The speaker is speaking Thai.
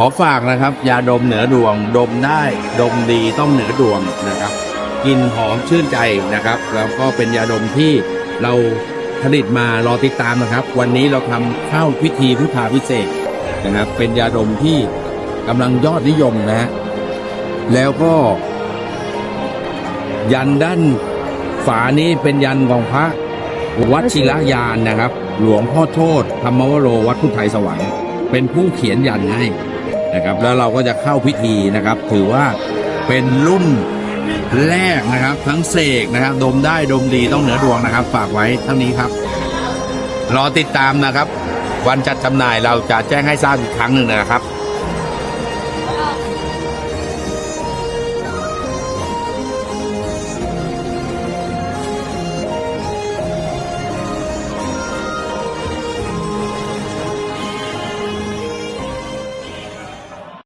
ขอฝากนะครับ ยาดมเหนือดวง ดมได้ดมดีต้องเหนือดวงนะครับกลินหอมชื่นใจนะครับ แล้วก็เป็นยาดมที่เราผลิตมารอติดตามนะครับ วันนี้เราทำเข้าวพิธีพุทธาพิเศษนะครับ เป็นยาดมที่กำลังยอดนิยมนะฮะแล้วก็ ยันด้านฝานี้เป็นยันของพระวัชิรยานนะครับ หลวงพ่อโทษธรรมวโรวัดพุทธไทยสวรรค์เป็นผู้เขียนยันให้ นะครับ แล้วเราก็จะเข้าพิธีนะครับ ถือว่าเป็นรุ่นแรกนะครับ ทั้งเสกนะครับ ดมได้ดมดีต้องเหนือดวงนะครับ ฝากไว้เท่านี้ครับ รอติดตามนะครับ วันจัดจำหน่ายเราจะแจ้งให้ทราบอีกครั้งหนึ่งนะครับ